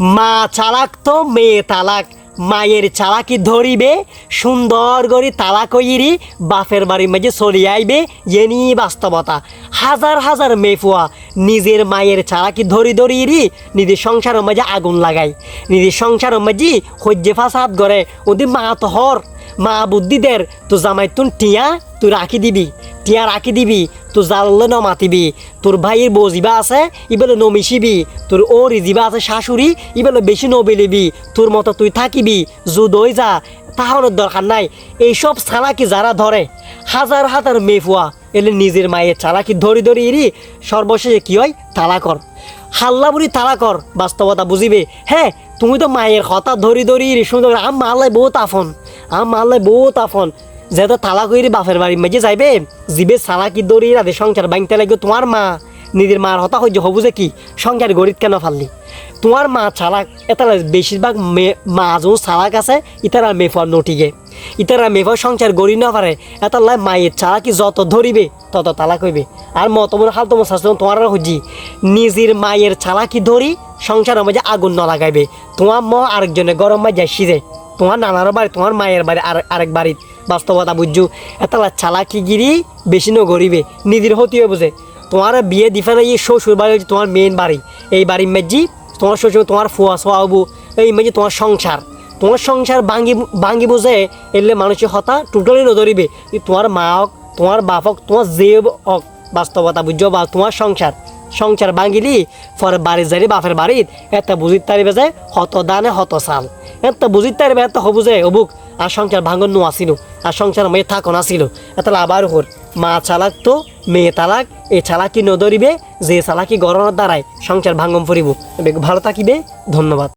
মা চালাক তো মেয়ে তালাক। মায়ের চালাকি ধরিবে, সুন্দর করে তালাক হইরি, বাপের বাড়ির মাঝে চলি আইবে এনি বাস্তবতা। হাজার হাজার মেফুয়া নিজের মায়ের চালাকি ধরি ধরিরি, নিজের সংসারের মাঝে আগুন লাগায়। নিজের সংসারের মাঝে সহ্যে ফাসাদ করে, ওদের মা তো হর। মা বুদ্ধি দের তো জামাই তুন টিয়া তুই রাখি দিবি টিয়া রাখি দিবি তো জাললে ন মাতিবি তোর ভাইয়ের বউ জিবা আছে, ইবেলে নমিশিবি তোর ও রিজিবা আছে শাশুড়ি, ইবেলে বেশি নবেলিবি তোর মতো তুই থাকিবি যুদই যা, তাহলে দরকার নাই। এইসব চালাকি যারা ধরে, হাজার হাজার মেফুয়া এলে নিজের মায়ের চালাকি ধরি ধরি ইরি, সর্বশেষে কি হয়? তালা তালাকর হাল্লা বুড়ি তালা কর, বাস্তবতা বুঝিবে। হ্যাঁ তুমি তো মায়ের কথা ধরি ধরি ইরি, সুন্দর আম মাল্লাই বহুত আফন। আম মাল্লাই বহুত আফন যেহেতু তালা কইরি বাপের বাড়ি মেজে যাইবে? জিবে চালাকি দড়ি রাধে সংসার বাংতে লাগবে তোমার মা। নিজের মার হতা সহ্য হবু যে কি? সংসার গরিব কেন ফাললি? তোমার মা চালাক এটা বেশিরভাগ মে মা যখন চালাক আছে, ইতারা মেফার নটিগে। ইতারা মেফার সংসার গড়ি না পারে এটা লাই মায়ের চালাকি যত ধরিবে, তত তালাক হইবে আর মত মনে হাল তোমার শাস্ত্র তোমার হুজি। নিজের মায়ের চালাকি ধরি, সংসারের মাঝে আগুন ন লাগাইবে। তোমার ম আরেকজনে গরম মাঝে যাইছি তোমার নানার বাড়ি, তোমার মায়ের বাড়ি, আর আরেক বাড়িত বাস্তবতা বুঝছ? এটা চালাকি গিরি বেশি ন গরিবে নিজের হতিও বুঝে তোমার বিয়ে দিফে না এই শ্বশুর বাড়ি হচ্ছে তোমার মেন বাড়ি। এই বাড়ির মেজি তোমার শ্বশুর তোমার ফুয়া সোয়াবু এই মেজি তোমার সংসার। তোমার সংসার ভাঙ্গি ভাঙ্গি বুঝে এলে মানুষের হতা টোটালি নধরিবে তোমার মা হোক, তোমার বাপ হোক, তোমার যে হোক, বাস্তবতা বুঝছ? বা তোমার সংসার। সংসার ভাঙিলি, পরে বাড়ি যারি বাপের বাড়িত। এটা বুঝিত তারিবে যে হত দানে হত সাল এত বুঝিত তারিবে এত হবু যে, অবুক, আর সংসার ভাঙন নো আসিল, আর সংসার মেয়ে থাকন আসিল। এত আবার হর। মা চালাক তো, মেয়ে তালাক এই চালাকি নদরিবে, যে চালাকি গরমের দ্বারাই সংসার ভাঙন ফুরিব। ভালো থাকিবে, ধন্যবাদ।